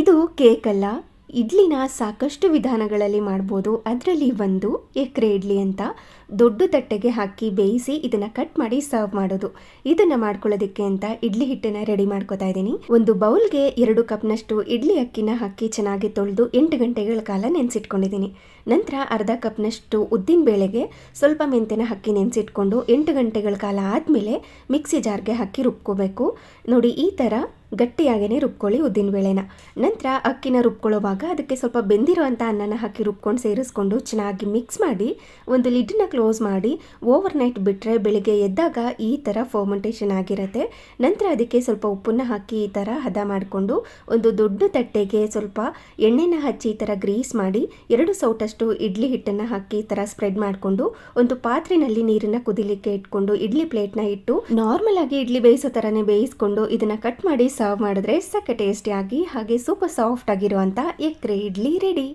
ಇದು ಕೇಕ್ ಅಲ್ಲ ಇಡ್ಲಿನ ಸಾಕಷ್ಟು ವಿಧಾನಗಳಲ್ಲಿ ಮಾಡ್ಬೋದು. ಅದರಲ್ಲಿ ಒಂದು ಎಕರೆ ಇಡ್ಲಿ ಅಂತ ದೊಡ್ಡ ತಟ್ಟೆಗೆ ಹಾಕಿ ಬೇಯಿಸಿ ಇದನ್ನು ಕಟ್ ಮಾಡಿ ಸರ್ವ್ ಮಾಡೋದು. ಇದನ್ನು ಮಾಡ್ಕೊಳ್ಳೋದಕ್ಕೆ ಅಂತ ಇಡ್ಲಿ ಹಿಟ್ಟನ್ನು ರೆಡಿ ಮಾಡ್ಕೋತಾ ಇದ್ದೀನಿ. ಒಂದು ಬೌಲ್ಗೆ ಎರಡು ಕಪ್ನಷ್ಟು ಇಡ್ಲಿ ಅಕ್ಕಿನ ಹಾಕಿ ಚೆನ್ನಾಗಿ ತೊಳೆದು ಎಂಟು ಗಂಟೆಗಳ ಕಾಲ ನೆನೆಸಿಟ್ಕೊಂಡಿದ್ದೀನಿ. ನಂತರ ಅರ್ಧ ಕಪ್ನಷ್ಟು ಉದ್ದಿನ ಬೇಳೆಗೆ ಸ್ವಲ್ಪ ಮೆಂತೆನ ಹಾಕಿ ನೆನೆಸಿಟ್ಕೊಂಡು ಎಂಟು ಗಂಟೆಗಳ ಕಾಲ ಆದಮೇಲೆ ಮಿಕ್ಸಿ ಜಾರ್ಗೆ ಹಾಕಿ ರುಬ್ಕೋಬೇಕು. ನೋಡಿ, ಈ ಥರ ಗಟ್ಟಿಯಾಗೇ ರುಬ್ಕೊಳ್ಳಿ ಉದ್ದಿನ ಬೇಳೆನ. ನಂತರ ಅಕ್ಕಿನ ರುಬ್ಕೊಳ್ಳೋವಾಗ ಅದಕ್ಕೆ ಸ್ವಲ್ಪ ಬೆಂದಿರುವಂಥ ಅನ್ನನ ಹಾಕಿ ರುಬ್ಕೊಂಡು ಸೇರಿಸ್ಕೊಂಡು ಚೆನ್ನಾಗಿ ಮಿಕ್ಸ್ ಮಾಡಿ ಒಂದು ಲಿಡ್ನ ಕ್ಲೋಸ್ ಮಾಡಿ ಓವರ್ ನೈಟ್ ಬಿಟ್ಟರೆ ಬೆಳಿಗ್ಗೆ ಎದ್ದಾಗ ಈ ಥರ ಫರ್ಮೆಂಟೇಷನ್ ಆಗಿರುತ್ತೆ. ನಂತರ ಅದಕ್ಕೆ ಸ್ವಲ್ಪ ಉಪ್ಪನ್ನ ಹಾಕಿ ಈ ಥರ ಹದ ಮಾಡಿಕೊಂಡು ಒಂದು ದೊಡ್ಡ ತಟ್ಟೆಗೆ ಸ್ವಲ್ಪ ಎಣ್ಣೆನ ಹಚ್ಚಿ ಈ ಥರ ಗ್ರೀಸ್ ಮಾಡಿ ಎರಡು ಸೌಟಷ್ಟು ಇಡ್ಲಿ ಹಿಟ್ಟನ್ನು ಹಾಕಿ ಈ ಥರ ಸ್ಪ್ರೆಡ್ ಮಾಡಿಕೊಂಡು ಒಂದು ಪಾತ್ರೆನಲ್ಲಿ ನೀರನ್ನು ಕುದಿಲಿಕ್ಕೆ ಇಟ್ಕೊಂಡು ಇಡ್ಲಿ ಪ್ಲೇಟ್ನ ಇಟ್ಟು ನಾರ್ಮಲ್ ಆಗಿ ಇಡ್ಲಿ ಬೇಯಿಸೋ ಥರನೇ ಬೇಯಿಸ್ಕೊಂಡು ಇದನ್ನು ಕಟ್ ಮಾಡಿ ಸರ್ವ್ ಮಾಡಿದ್ರೆ ಸಕ್ಕ ಟೇಸ್ಟಿಯಾಗಿ ಹಾಗೆ ಸೂಪರ್ ಸಾಫ್ಟ್ ಆಗಿರುವಂಥ ಎಕ್ರೆ ಇಡ್ಲಿ ರೆಡಿ